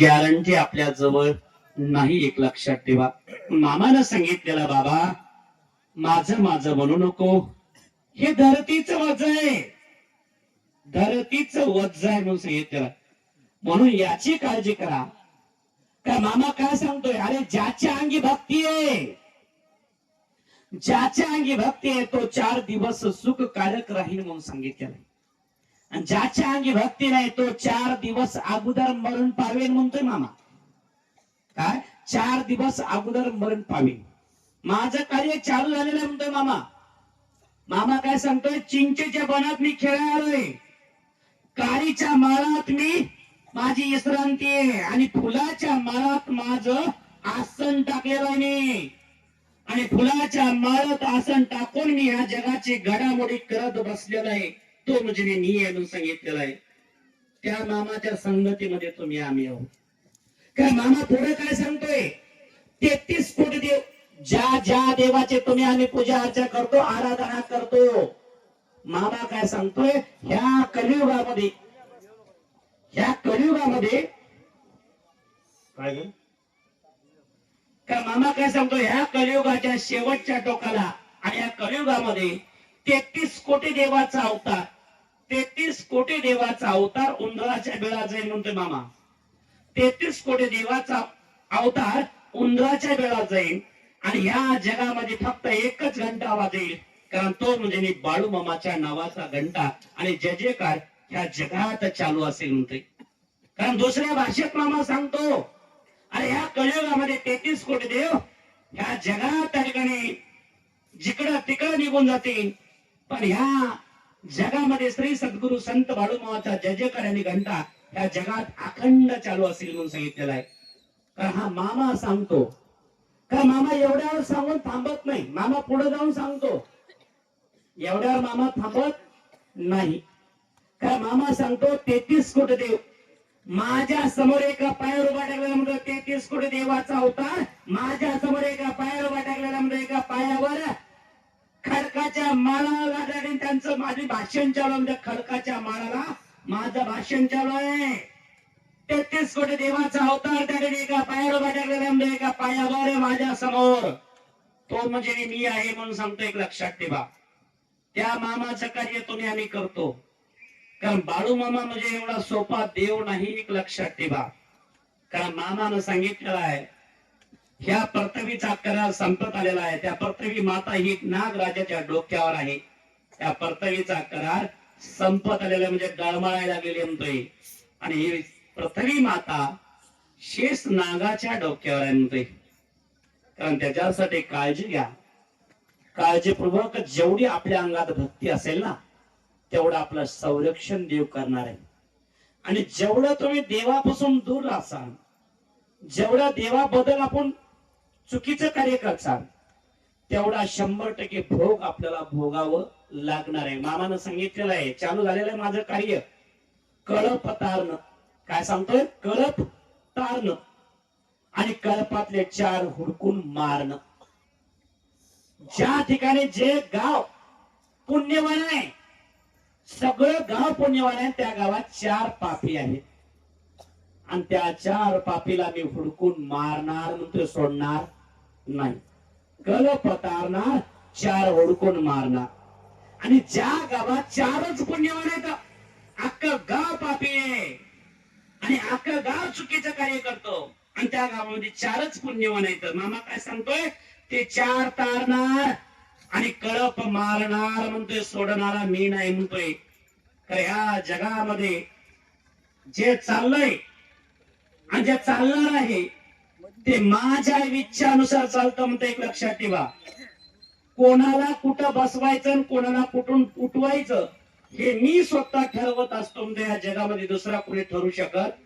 Guarantee आपल्या जवळ नाही एक लक्षात ठेवा. मामानं सांगितलेला बाबा माझं माझं म्हणू नको. हे धरतीच वज आहे. धरतीच वज आहे म्हणून सांगितलेलं. म्हणून याची काळजी करा. का मामा काय सांगतोय? अरे ज्याच्या अंगी भक्ती आहे ज्याच्या अंगी भक्ती आहे तो चार दिवस सुखकारक राहील म्हणून सांगितलेलं आहे. आणि ज्याच्या अंगी भक्ती नाही तो चार दिवस अगोदर मरण पावेल म्हणतोय मामा. काय? चार दिवस अगोदर मरण पावेल माझं कार्य चालू झालेलं आहे म्हणतोय मामा. मामा काय सांगतोय? चिंचेच्या बनात मी खेळालोय कारीच्या माळात मी माझी विश्रांती आहे आणि फुलाच्या माळात माझं आसन टाकलेलं आहे मी. आणि फुलाच्या माळात आसन टाकून मी ह्या जगाची घडामोडी करत बसलेलो आहे. तो म्हणजे मी म्हणून सांगितलेला आहे. त्या मामाच्या संगतीमध्ये तुम्ही आम्ही आहोत. काय मामा पुढे काय सांगतोय? तेहतीस कोटी देव ज्या ज्या देवाचे तुम्ही आम्ही पूजा अर्चा करतो आराधना करतो. मामा काय सांगतोय? ह्या कलियुगामध्ये ह्या कलियुगामध्ये काय? का मामा काय सांगतो ह्या कलियुगाच्या शेवटच्या टोकाला आणि या कलियुगामध्ये तेहतीस कोटी देवाचा अवतार. तेहतीस कोटी देवाचा अवतार उंदराच्या बेळा जाईल म्हणतोय मामा. तेहतीस कोटी देवाचा अवतार उंदराच्या वेळा जाईल आणि ह्या जगामध्ये फक्त एकच घंटा वाजेल. कारण तो म्हणजे मी बाळू मामाच्या नावाचा घंटा आणि जय जयकार ह्या जगात चालू असेल म्हणते कारण दुसऱ्या भाषेत मामा सांगतो अरे ह्या कलियुगामध्ये तेहतीस कोटी देव ह्या जगात त्या ठिकाणी जिकडं तिकडं निघून जातील. पण ह्या जगामध्ये श्री सद्गुरु संत बाळूमावाचा जय जयकार आणि घंटा या जगात अखंड चालू असेल म्हणून सांगितलेला आहे. कारण हा मामा सांगतो. का मामा एवढ्यावर सांगून थांबत नाही? मामा पुढे जाऊन सांगतो. एवढ्यावर मामा थांबत नाही. का मामा सांगतो तेहतीस कोटी देव. माझ्यासमोर एका पायावर उभा टाकलेला म्हणजे तेहतीस कोटी देवाचा होता. माझ्यासमोर एका पायावर उभा टाकलेला म्हणजे एका पायावर खडकाच्या माळा आणि त्यांचं माझी भाषण चालू म्हणजे खडकाच्या माळाला माझं भाषण चालू आहे. तेहतीस कोटी देवाचा अवतार त्याने एका पायावर उभा टाकलेला म्हणजे एका पायावर माझ्यासमोर. तो म्हणजे मी आहे म्हणून सांगतो एक लक्षात ठेवा. त्या मामाचं कार्य तुम्ही आम्ही करतो. कारण बाळू मामा म्हणजे एवढा सोपा देव नाही एक लक्षात ठेवा. कारण मामानं सांगितलेलं आहे ह्या परतवीचा करार संपत आलेला आहे. त्या पर्तवी माता ही नागराजाच्या डोक्यावर आहे. त्या परतवीचा करार संपत आलेला म्हणजे गळमळायला लागलेली म्हणतोय. आणि ही पृथ्वी माता शेष नागाच्या डोक्यावर आहे म्हणतोय. कारण त्याच्यासाठी काळजी घ्या. काळजीपूर्वक जेवढी आपल्या अंगात भक्ती असेल ना तेवढं आपलं संरक्षण देव करणार आहे. आणि जेवढं तुम्ही देवापासून दूर असाल जेवढ्या देवाबद्दल आपण चुकीचं कार्य करसाल तेवढा शंभर टक्के भोग आपल्याला भोगावं लागणार आहे. मामानं सांगितलेलं आहे चालू झालेलं आहे माझं कार्य. कळप तारण काय सांगतोय? कळप तारण आणि कळपातले चार हुडकून मारण. ज्या ठिकाणी जे गाव पुण्यवान आहे सगळं गाव पुण्यवान आहे त्या गावात चार पापी आहेत. आणि त्या चार पापीला मी हुडकून मारणार म्हणतो सोडणार. नाही. कल पतारणार चार हुडकून मारणार आणि ज्या गावात चारच पुण्यवान आहेत अख्खं गाव पापी आहे. आणि अख्खं गाव चुकीचं कार्य करतो. आणि त्या गावामध्ये चारच पुण्यवान आहेत मामा काय सांगतोय? ते चार तारणार आणि कळप मारणार म्हणतोय सोडणारा मी नाही म्हणतोय. तर ह्या जगामध्ये जे चाललंय आणि जे चालणार आहे ते माझ्या इच्छानुसार चालतं म्हणतं एक लक्षात ठेवा. कोणाला कुठं बसवायचं आणि कोणाला कुठून उठवायचं हे मी स्वतः ठरवत असतो. म्हणजे ह्या जगामध्ये दुसरा कुणी ठरू शकत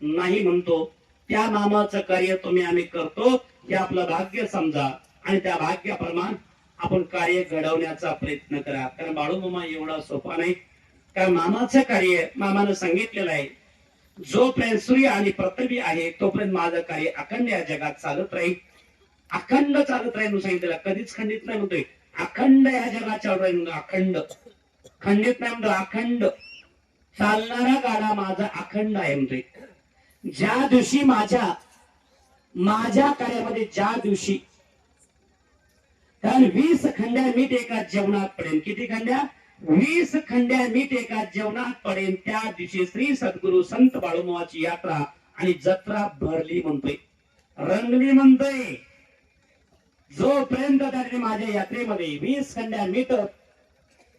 नाही म्हणतो. त्या नामाचं कार्य तुम्ही आम्ही करतो. हे आपलं भाग्य समजा. आणि त्या भाग्याप्रमाण आपण कार्य घडवण्याचा प्रयत्न करा. कारण बाळू मामा एवढा सोपा नाही. कारण मामाचं कार्य मामानं सांगितलेलं आहे. जोपर्यंत सूर्य आणि पृथ्वी आहे तोपर्यंत माझं कार्य अखंड या जगात चालत राहील. अखंड चालत राहील म्हणून कधीच खंडित नाही म्हणतोय. अखंड या जगात चालू राहील अखंड. खंडित नाही म्हणतो अखंड. चालणारा गाडा माझा अखंड आहे म्हणतोय. ज्या दिवशी माझ्या माझ्या कार्यामध्ये ज्या दिवशी कारण वीस खंड्या मीठ एका जेवणात पडेल. किती खंड्या? वीस खंड्या मीठ एका जेवणात पडेल त्या दिवशी श्री सद्गुरु संत बाळूमाची यात्रा आणि जत्रा भरली म्हणतोय. रंगली म्हणतोय. जोपर्यंत त्याने माझ्या यात्रेमध्ये वीस खंड्या मीठ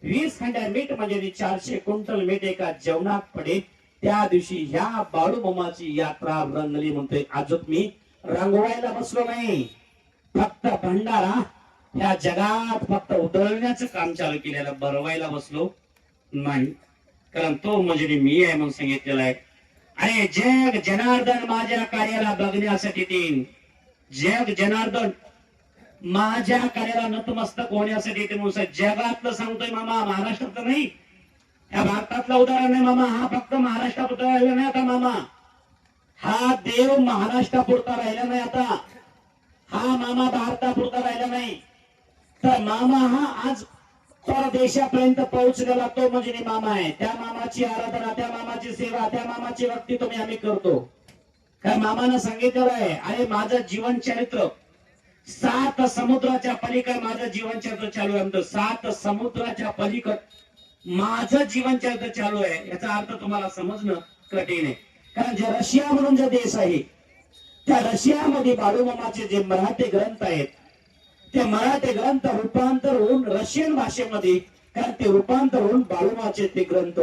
वीस खंड्या मीठ म्हणजे चारशे क्विंटल मीठ एका जेवणात पडेल त्या दिवशी ह्या बाळूमामाची यात्रा रंगली म्हणतोय. अजून मी रंगवायला बसलो नाही. फक्त भंडारा ह्या जगात फक्त उधळण्याचं काम चालू केलेलं बरवायला बसलो नाही. कारण तो म्हणजे मी आहे म्हणून सांगितलेला आहे. आणि जग जनार्दन माझ्या कार्याला बघण्यासाठी येईल जग जनार्दन माझ्या कार्याला नतमस्तक होण्यासाठी येते म्हणून जगातलं सांगतोय मामा महाराष्ट्रातलं नाही. या भारतातलं उदाहरण आहे मामा हा फक्त महाराष्ट्रापुरता राहिला नाही आता मामा. हा देव महाराष्ट्रापुरता राहिला नाही आता. हा मामा भारतापुरता राहिला नाही. तर मामा हा आज परदेशापर्यंत पोहोचलेला तो म्हणजे मामा आहे. त्या मामाची आराधना त्या मामाची सेवा त्या मामाची भक्ती तुम्ही आम्ही करतो. काय मामानं सांगितलेलं आहे अरे माझं जीवन चरित्र सात समुद्राच्या पलीकडे माझं जीवन चरित्र चालू आहे. म्हणतो सात समुद्राच्या पलीकड माझं जीवन चरित्र चालू आहे. याचा अर्थ तुम्हाला समजणं कठीण आहे. कारण जे रशिया म्हणून जे देश आहे त्या रशियामध्ये बाळूमामाचे जे मराठी ग्रंथ आहेत ते मराठी ग्रंथ रूपांतर होऊन रशियन भाषेमध्ये कारण ते रूपांतर होऊन बाळूमाचे ते ग्रंथ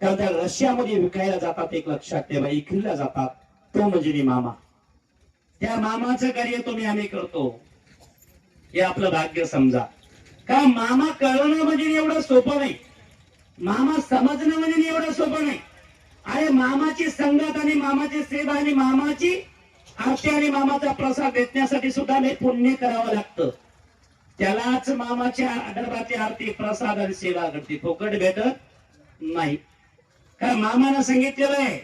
कारण त्या रशियामध्ये विकायला जातात एक लक्षात ठेवा इकल्या जातात. तो म्हणजे मी मामा. त्या मामाचं कार्य तुम्ही आम्ही करतो. हे आपलं भाग्य समजा. का मामा कळणं म्हणजे एवढं सोपं नाही. मामा समजणं म्हणजे एवढं सोपं नाही. अरे मामाची संगत आणि मामाची सेवा आणि मामाची आरती आणि मामाचा प्रसाद भेटण्यासाठी सुद्धा मी पुण्य करावं लागतं. त्यालाच मामाच्या अगरबाती आरती प्रसाद आणि सेवा करते. फुकट भेटत नाही. कारण मामानं सांगितलेलं आहे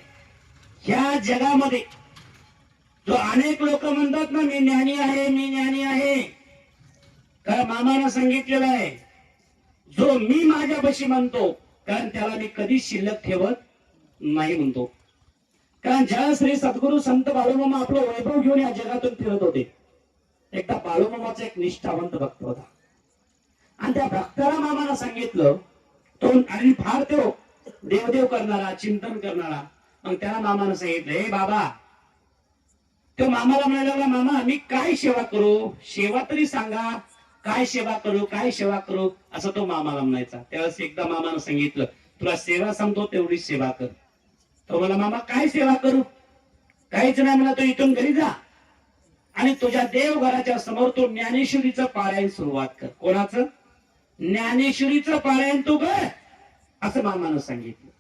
ह्या जगामध्ये जो अनेक लोक म्हणतात ना मी ज्ञानी आहे मी ज्ञानी आहे. कारण मामानं सांगितलेलं आहे जो मी माझ्यापाशी म्हणतो कारण त्याला मी कधीच शिल्लक ठेवत नाही म्हणतो. कारण ज्या श्री सद्गुरु संत बाळूमामा आपलं वैभव घेऊन या जगातून फिरत होते. एकदा बाळूमामाचा एक निष्ठावंत भक्त होता. आणि त्या भक्ताला मामाला सांगितलं तो आणि फार तो देवदेव करणारा चिंतन करणारा. मग त्याला मामानं सांगितलं हे बाबा तो मामाला म्हणाला मामा मी काय सेवा करू? सेवा तरी सांगा. काय सेवा करू? काय सेवा करू? असं तो मामाला म्हणायचा. त्यावेळेस एकदा मामानं सांगितलं तुला सेवा सांगतो तेवढी सेवा कर. तो मला मामा काय सेवा करू? काहीच नाही मला तो इथून घरी जा. आणि तुझ्या देवघराच्या समोर तू ज्ञानेश्वरीचं पारायण सुरुवात कर. कोणाचं? ज्ञानेश्वरीचं पारायण तू कर असं मामानं सांगितलं.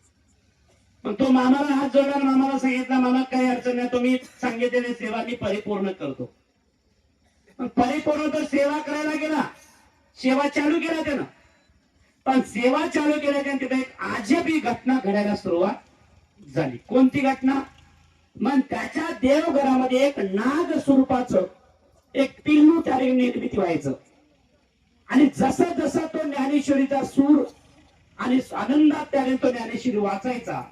मग तो मामाला हात जोडला मामाला सांगितला मामा काही अडचण नाही तुम्ही सांगितलेली सेवा मी परिपूर्ण करतो. पण परिपूर्ण तर सेवा करायला गेला. सेवा चालू केला त्यानं. पण सेवा चालू केल्याच्या तिथे एक आजबी घटना घडायला सुरुवात झाली. कोणती घटना? मग त्याच्या देवघरामध्ये एक नाग स्वरूपाचं एक पिल्लू त्या निर्मिती व्हायचं. आणि जसा जसा तो ज्ञानेश्वरीचा सूर आणि आनंदात त्याने तो ज्ञानेश्वरी वाचायचा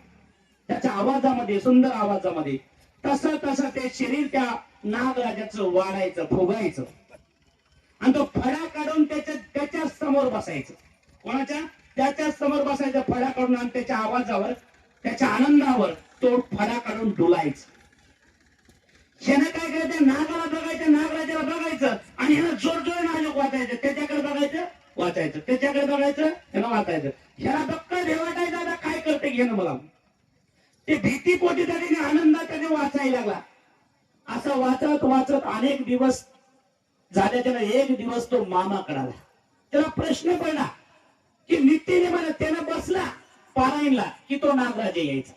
त्याच्या आवाजामध्ये सुंदर आवाजामध्ये तसं तसं ते शरीर त्या नागराजाचं वाढायचं फुगायचं आणि तो फळा काढून त्याच्या त्याच्यासमोर बसायचं. कोणाच्या? त्याच्यासमोर बसायचं फळा काढून आणि त्याच्या आवाजावर त्याच्या आनंदावर तो फळा काढून डुलायचा. शेणं काय करायचं नागाला बघायचं नागराजाला बघायचं आणि ह्याला जोर जोर नाजूक वाचायचं. त्याच्याकडे बघायचं वाचायचं. त्याच्याकडे बघायचं ह्याला वाचायचं. ह्याला बक्क वाटायचं आता काय करते घेणं मला ते भीती पोटी त्याने आनंदात त्याने वाचायला लागला. असं वाचत वाचत अनेक दिवस झाले त्याला एक दिवस तो मामा कळाला. त्याला प्रश्न पडला की नित्यने मला त्यानं बसला. पारायणला की तो नागराज यायचा.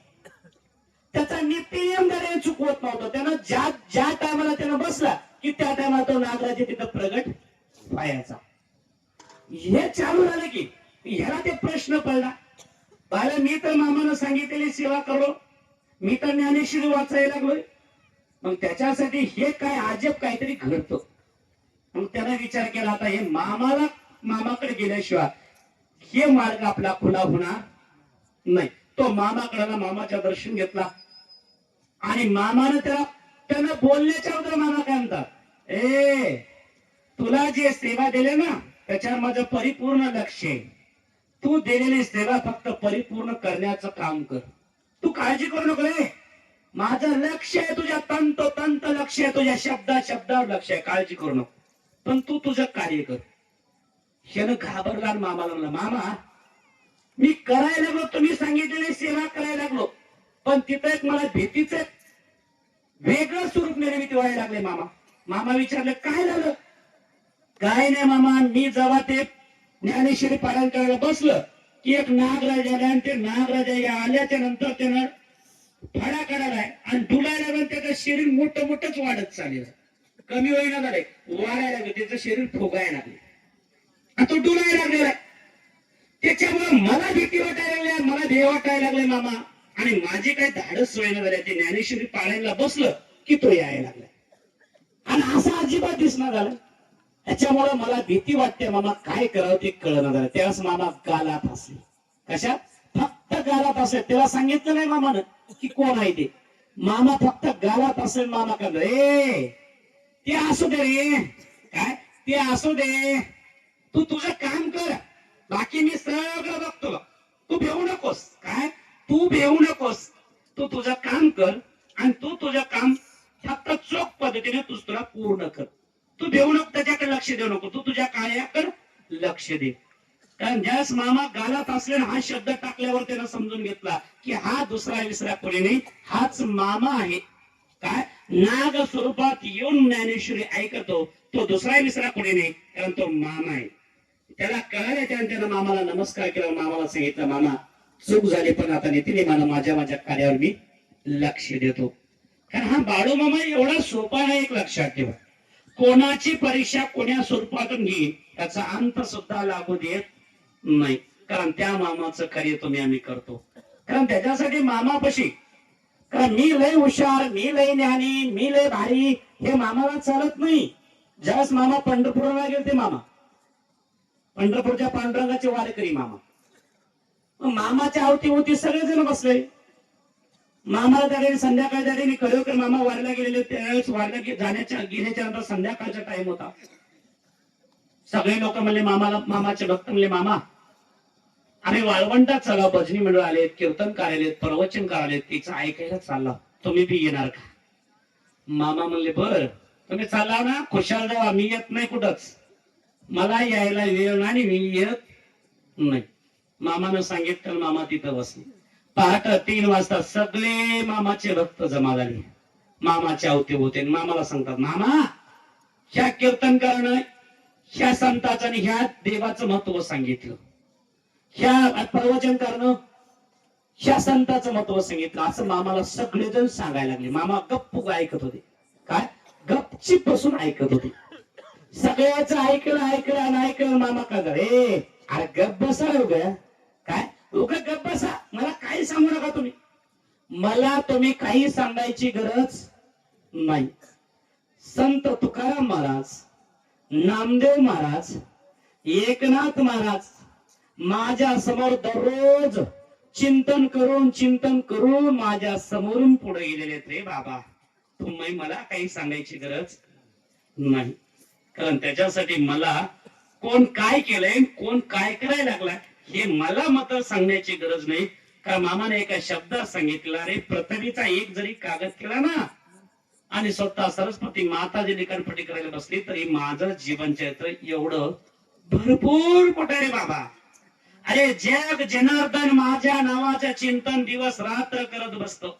त्याचा नित्यम त्याने चुकवत नव्हतं. त्यानं ज्या ज्या टायमाला त्यानं बसला की त्या टायमाला तो नागराज तिथं प्रगट व्हायचा. हे चालू झालं की ह्याला ते प्रश्न पडला. पाहिलं मी तर मामानं सांगितलेली सेवा करो. मी तर ज्ञानेश्वरी वाचायला लागलोय. मग त्याच्यासाठी हे काय अजब काहीतरी घडतो. मग त्याने विचार केला आता हे मामाला मामाकडे गेल्याशिवाय हे मार्ग आपला खुला होणार नाही. तो मामाकडे मामाच्या दर्शन घेतला. आणि मामानं त्याला त्यानं बोलण्याच्या अगोदर मामा काय म्हणतात? ए तुला जे सेवा दिले ना त्याच्यावर माझं परिपूर्ण लक्ष आहे. तू दिलेली सेवा फक्त परिपूर्ण करण्याचं काम कर. तू काळजी करू नको रे माझं लक्ष आहे तुझ्या तंत तंत लक्ष आहे तुझ्या शब्दा शब्दावर लक्ष आहे. काळजी करू नको. पण तू तुझं कार्य कर. शेन घाबरला मामाला म्हणला मामा मी करायला लागलो तुम्ही सांगितलेली सेवा करायला लागलो. पण तिथं एक मला भीतीच वेगळं स्वरूप निर्मिती व्हायला लागले मामा. मामा विचारलं काय झालं? काय नाही मामा. मी जेव्हा ते ज्ञानेश्वरी पारायण करायला बसलं की एक नागराज आला आणि ते नागराजा या आल्याच्यानंतर त्यानं फडा काढायलाय आणि डुलायला लागलं त्याचं शरीर मोठं मोठंच वाढत चाललं कमी होईना झालंय. वाढायला लागलं. त्याचं शरीर फुगायला लागले. आणि तो डुलायला लागलेला आहे. त्याच्यामुळे मला भीती वाटायला लागली मला भे वाटायला लागले मामा. आणि माझी काही धाडस होईना झाल्या ते ज्ञानेश्वरी पाळायला बसलं की तो यायला लागला आणि असं अजिबात दिसणार झालं. त्याच्यामुळे मला भीती वाटते मामा. काय करावं ते कळणार झालं. त्यावेळेस मामा गाला फासले कशा? फक्त गाला फासले त्याला सांगितलं नाही मामानं की कोण आहे ते. मामा फक्त गाला फासेल मामा का रे ते असू दे रे. काय? ते असू दे. तू तुझं काम कर. बाकी मी सगळं बघतो तू भेऊ नकोस. काय? तू भेऊ नकोस. तू तुझं काम कर आणि तू तुझं काम फक्त चोख पद्धतीने तू तुला पूर्ण कर. तू भेऊ नको त्याच्याकडे लक्ष देऊ नको. तू तुझ्या कार्याकडे लक्ष दे. कारण ज्यास मामा गालात असलेला हा शब्द टाकल्यावर त्यानं समजून घेतला की हा दुसरा विसरा कोणी नाही. हाच मामा आहे. काय? नाग स्वरूपात येऊन ज्ञानेश्वरी ऐकतो तो दुसरा विसरा कोणी नाही कारण तो मामा आहे. त्याला कळाले त्यानं त्यानं मामाला नमस्कार केला मामाला सांगितलं मामा चूक झाली पण आता नितीने मला माझ्या माझ्या कार्यावर मी लक्ष देतो. कारण हा बाळू मामा एवढा सोपा नाही एक लक्षात ठेवा. कोणाची परीक्षा कोण्या स्वरूपातून घेईल त्याचा अंत सुद्धा लागू देत नाही. कारण त्या मामाचं कार्य तुम्ही आम्ही करतो. कारण त्याच्यासाठी मामापशी कारण मी लय हुशार मी लय ज्ञानी मी लय भारी हे मामाला चालत नाही. ज्यावेळेस मामा पंढरपूरला गेले ते मामा पंढरपूरच्या पांडुरंगाचे वारकरी मामा. मग मामाच्या होती सगळेजण बसले. मामाला त्या ठिकाणी संध्याकाळ त्या खरोखर कळवकर मामा वारीला गेलेले त्यावेळेस वारीला जाण्याच्या गेल्याच्यानंतर संध्याकाळचा टाइम होता. सगळे लोक म्हणले मामाला मामाचे भक्त म्हणले मामा आम्ही वाळवंटात चला भजनी मंडळ आलेत कीर्तन करायलेत प्रवचन करायलेत तिचं ऐकायला चालला. तुम्ही बी येणार का? मामा म्हणले बर तुम्ही चालला ना खुशाल जावा मी येत नाही कुठंच. मला यायला वेळ नाही आणि मी येत नाही. मामानं सांगितलं मामा तिथं बसले. पहाट तीन वाजता सगळे मामाचे भक्त जमा झाले. मामाचे अवती होते मामाला सांगतात मामा ह्या कीर्तन करणं ह्या संताचं आणि ह्या देवाचं महत्त्व सांगितलं. ह्या प्रवचन करणं ह्या संताचं महत्त्व सांगितलं. असं मामाला सगळेजण सांगायला लागले. मामा गप्प ऐकत होते. काय? गपची बसून ऐकत होते. सगळ्याच ऐकलं ऐकलं आणि ऐकलं मामा का ए अरे गप बसा उग. काय? उग गप बसा. मला काही सांगू नका तुम्ही. मला तुम्ही काही सांगायची गरज नाही. संत तुकाराम महाराज नामदेव महाराज एकनाथ महाराज माझ्यासमोर दररोज चिंतन करून चिंतन करून माझ्या समोरून पुढे गेलेले आहेत रे बाबा. तुम्ही मला काही सांगायची गरज नाही. कारण त्याच्यासाठी मला कोण काय केलंय कोण काय करायला लागलाय हे मला मत सांगण्याची गरज नाही. कारण मामाने एका शब्दात सांगितलं अरे पृथ्वीचा एक जरी कागद केला ना आणि स्वतः सरस्वती माताजी लिखाणपट्टी करायला बसली तरी माझं जीवन चरित्र एवढं भरपूर कुठे रे बाबा. अरे जग जनार्दन माझ्या नावाचं चिंतन दिवस रात्र करत बसतो.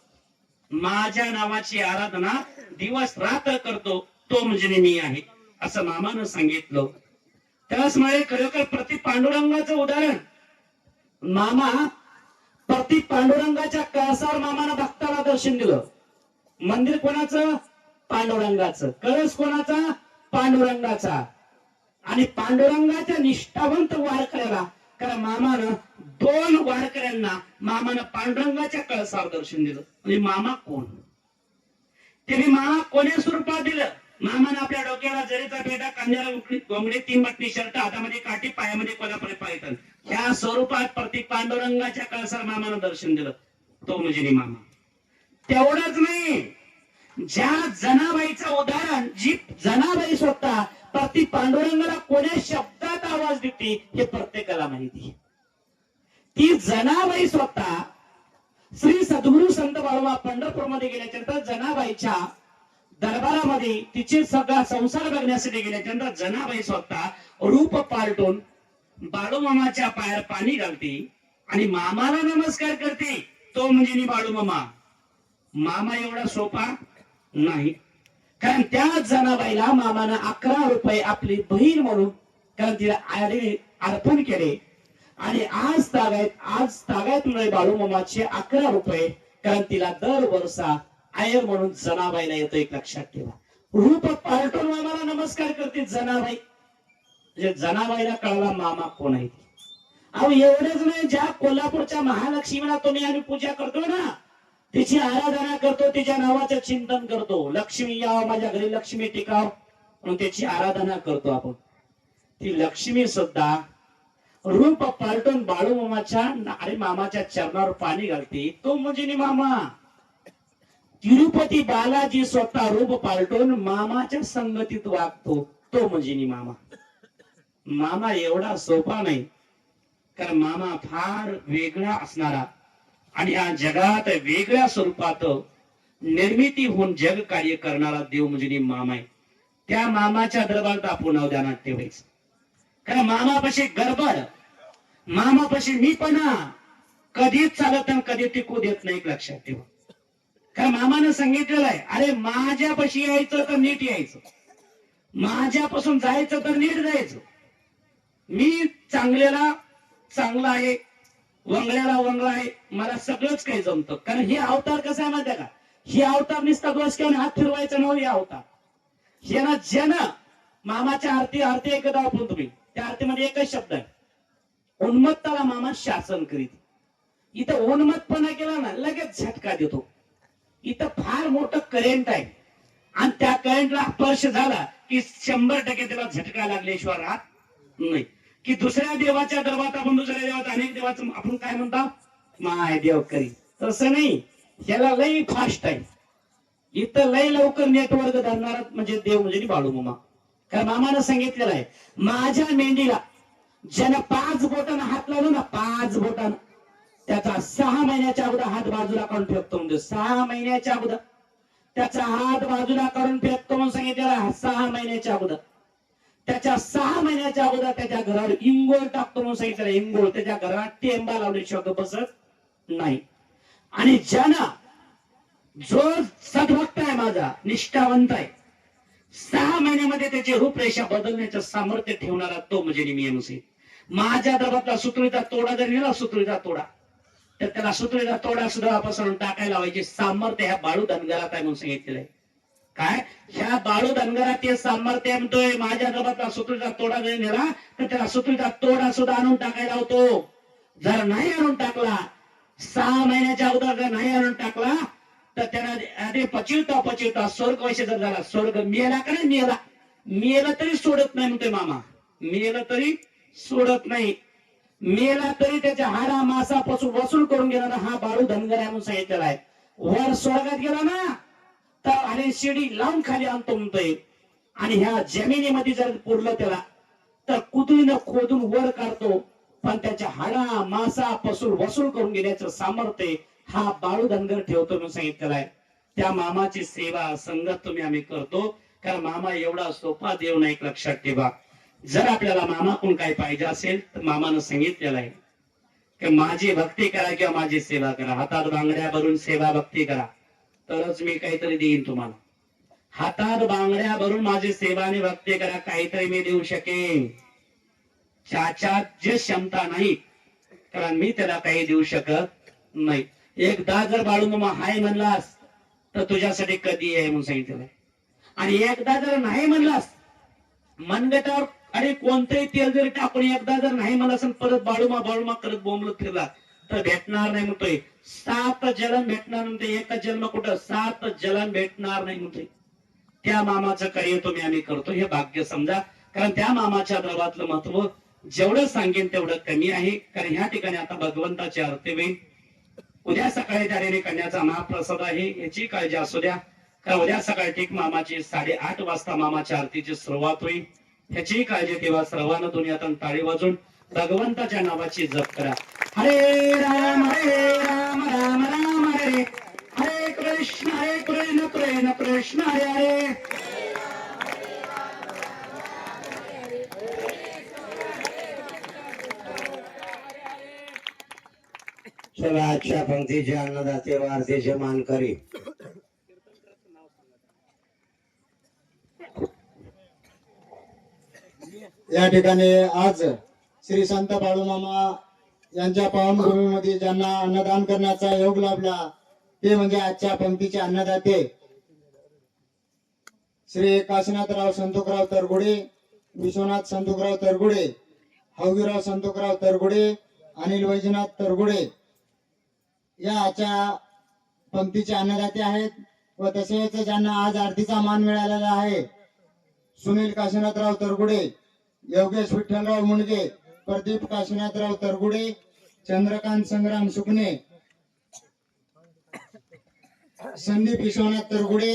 माझ्या नावाची आराधना दिवस रात्र करतो. तो म्हणजे मी आहे. असं मामानं सांगितलं. त्यावेळेस मला खरोखर प्रति पांडुरंगाचं उदाहरण. मामा प्रति पांडुरंगाच्या कळसावर मामानं भक्ताला दर्शन दिलं. मंदिर कोणाचं? पांडुरंगाचं. कळस कोणाचा? पांडुरंगाचा. आणि पांडुरंगाच्या निष्ठावंत वारकऱ्याला कारण मामानं दोन वारकऱ्यांना मामानं पांडुरंगाच्या कळसावर दर्शन दिलं. म्हणजे मामा कोण? त्यांनी मामा कोण्या स्वरूपात दिलं? मामाने आपल्या डोक्याला जरीचा पेटा कांद्याला गोंगडी तीन बटणी शर्ट हातामध्ये काठी पायामध्ये कोल्हापुरी पायथन ह्या स्वरूपात प्रतीक पांडुरंगाच्या कळसावर मामानं दर्शन दिलं. तो म्हणजे मामा. तेवढंच नाही. ज्या जनाबाईचं उदाहरण जी जनाबाई स्वतः प्रतीक पांडुरंगाला कोण्या शब्दात आवाज देते हे प्रत्येकाला माहिती ती जनाबाई स्वतः श्री सद्गुरु संत बाळोबा पंढरपूरमध्ये गेल्याच्यानंतर जनाबाईच्या दरबारामध्ये तिचे सगळा संसार बघण्यासाठी गेले. त्यांना जनाबाई स्वतः रूप पालटून बाळूमामाच्या पायावर पाणी घालते आणि मामाला नमस्कार करते. तो म्हणजे नि बाळूमामा. मामा एवढा सोपा नाही. कारण त्या जनाबाईला मामानं अकरा रुपये आपली बहीण म्हणून कारण तिला आडे अर्पण केले. आणि आज तागायत आज तागायत मिळे बाळूमामाचे अकरा रुपये कारण तिला दर वर्षा आहे म्हणून जनाबाईला येतो एक लक्षात ठेवा. रूप पालटून मामाला नमस्कार करते जनाबाई. म्हणजे जनाबाईला कळला मामा कोण आहे अहो एवढेच नाही ज्या कोल्हापूरच्या महालक्ष्मीला तुम्ही आम्ही पूजा करतो ना तिची आराधना करतो तिच्या नावाचं चिंतन करतो. लक्ष्मी याव माझ्या घरी लक्ष्मी टिकाव म्हणून त्याची आराधना करतो आपण. ती लक्ष्मी सुद्धा रूप पालटून बाळू मामाच्या अरे मामाच्या चरणावर पाणी घालते. तो म्हणजे मामा. तिरुपती बालाजी स्वतः रूप पालटून मामाच्या संगतीत वागतो. तो म्हणजे मामा. मामा एवढा सोपा नाही. कारण मामा फार वेगळा असणारा आणि या जगात वेगळ्या स्वरूपात निर्मिती होऊन जग कार्य करणारा देव म्हणजे मामा आहे. त्या मामाच्या दरबारात आपण नाव ठेवायचं. कारण मामापाशी गडबड मामापाशी मीपणा कधीच चालत आणि कधी टिकू देत नाही लक्षात ठेवा. का मामानं सांगितलेलं आहे अरे माझ्यापाशी यायचं तर नीट यायचं. माझ्यापासून जायचं तर नीट जायचं. मी चांगल्याला चांगला आहे वंगल्याला वंगळा आहे मला सगळंच काही जमतं. कारण हे अवतार कसं आहे माहिती का? हे अवतार निसता दोष हात फिरवायचं नव्हे हे अवतार. हे ना मामाच्या आरती आरती एकदा आपण तुम्ही त्या आरतीमध्ये एकच शब्द आहे. उन्मत्ताला मामा शासन करीत. इथं उन्मत्तपणा केला ना लगेच झटका देतो. इथं फार मोठं करंट आहे. आणि त्या करंटला स्पर्श झाला की शंभर टक्के त्याला झटका लागल्याशिवाय राहत नाही. की दुसऱ्या देवाच्या दरबारात आपण दुसऱ्या देवात अनेक देवाचं आपण काय म्हणता? माय देव करी. तसं नाही. याला लई फास्ट आहे. इथं लय लवकर नेटवर्क धरणार म्हणजे देव म्हणजे बाळू मामा. कारण मामानं सांगितलेलं आहे माझ्या मेंढीला ज्यानं पाच बोटानं हात लावलो ना पाच बोटानं. त्याचा सहा महिन्याच्या अगोदर हात बाजूला करून फेकतो म्हणजे सहा महिन्याच्या अगोदर. त्याचा हात बाजूला करून फेकतो म्हणून सांगितलेला सहा महिन्याच्या अगोदर. त्याच्या सहा महिन्याच्या अगोदर त्याच्या घरावर इंगोळ टाकतो म्हणून सांगितलेलं इंगोळ. त्याच्या घरात टेंबा लावल्याशिवाय बसत नाही. आणि ज्यानं जो सद्भक्त आहे माझा निष्ठावंत आहे सहा महिन्यामध्ये त्याची रूपरेषा बदलण्याचं सामर्थ्य ठेवणारा तो म्हणजे नियमस माझ्या दबातला सुतळीचा तोडा जर नेला सुतळीचा तोडा. तर त्याला सुतळीचा तोडा सुद्धा पसरून टाकायला लावायचे. सामर्थ्य ह्या बाळू धनगरात आहे म्हणून सांगितलेलं आहे. काय? ह्या बाळू धनगरात सामर्थ्य म्हणतोय. माझ्या दरबातला सुतळीचा तोडा जरी नेला तर त्याला सुतळीचा तोडा सुद्धा आणून टाकायला होतो जर नाही आणून टाकला सहा महिन्याच्या अगोदर जर नाही आणून टाकला तर त्याला अरे पचिवता पचिवता स्वर्ग वैसे जर झाला स्वर्ग मिळाला का नाही? मिळाला. मेला तरी सोडत नाही म्हणतोय मामा. मेला तरी सोडत नाही. मेला तरी त्याच्या हाडा मासापासून वसूल करून गेला हा बाळू धनगर आहे म्हणून सांगितलेला आहे. वर स्वर्गात गेला ना तर आणि शिडी लावून खाली आणतो म्हणतोय. आणि ह्या जमिनीमध्ये जर पुरलं त्याला तर कुदळीनं खोदून वर काढतो. पण त्याच्या हाडा मासापासून वसूल करून घेण्याचं सामर्थ्य हा बाळू धनगर ठेवतो म्हणून सांगितलेला आहे. त्या मामाची सेवा संगत तुम्ही आम्ही करतो. कारण मामा एवढा सोपा देव नाही लक्षात ठेवा. जर आपल्याला मामाकडून काही पाहिजे असेल तर मामानं सांगितलेलं आहे की माझी भक्ती करा किंवा माझी सेवा करा. हातात बांगड्या भरून सेवा भक्ती करा. तरच मी काहीतरी देईन तुम्हाला. हातात बांगड्या भरून माझी सेवा आणि भक्ती करा काहीतरी मी देऊ शकेन. ज्याच्यात जे क्षमता नाही कारण मी त्याला काही देऊ शकत नाही. एकदा जर बाळू मामा हाय म्हणलास तर तुझ्यासाठी कधी आहे म्हणून सांगितलेलं आणि एकदा जर नाही म्हणलास मनगटावर अरे कोणतंही तेल जरी टाकून एकदा जर नाही मला असं परत बाळूमा बाळूमा करत बोंबलत फिरला तर भेटणार नाही म्हणतोय. सात जलन भेटणार म्हणते एका जन्म कुठं? सात जलन भेटणार नाही म्हणतोय. त्या मामाचं कार्य तुम्ही आम्ही करतो. हे भाग्य समजा. कारण त्या मामाच्या द्रवातलं महत्त्व जेवढं सांगेन तेवढं कमी आहे. कारण ह्या ठिकाणी आता भगवंताचे अर्थ होईल. उद्या सकाळी त्याने कन्याचा महाप्रसाद आहे. याची काळजी असू द्या. कारण उद्या सकाळी ठीक मामाची साडेआठ वाजता मामाच्या आरतीची सुरुवात होईल. ह्याचीही काळजी तेव्हा सर्वांना तुम्ही आता टाळी वाजून भगवंताच्या नावाची जप करा. हरे राम हरे राम राम राम हरे. हरे कृष्ण हरे कृष्ण कृष्ण कृष्ण हरे हरे. चला आजच्या पंक्तीचे अन्नदाते वारतेचे मानकरी. या ठिकाणी आज श्री संत बाळूमामा यांच्या पावनभूमीमध्ये ज्यांना अन्नदान करण्याचा योग लाभला ते म्हणजे आजच्या पंक्तीचे अन्नदाते. श्री काशीनाथराव संतोकराव तरगुडे विश्वनाथ संतोकराव तरगुडे हवीराव संतोकराव तरगुडे अनिल वैजनाथ तरगुडे या आजच्या पंक्तीचे अन्नदाते आहेत व तसेच ज्यांना आज आरतीचा मान मिळालेला आहे सुनील काशीनाथराव तरगुडे योगेश विठ्ठलराव मुंडगे प्रदीप काशीनाथराव तरगुडे चंद्रकांत संग्राम सुकणे संदीप विश्वनाथ तरगुडे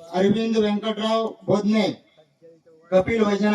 अरविंद व्यंकटराव बोधने कपिल वैजनाथ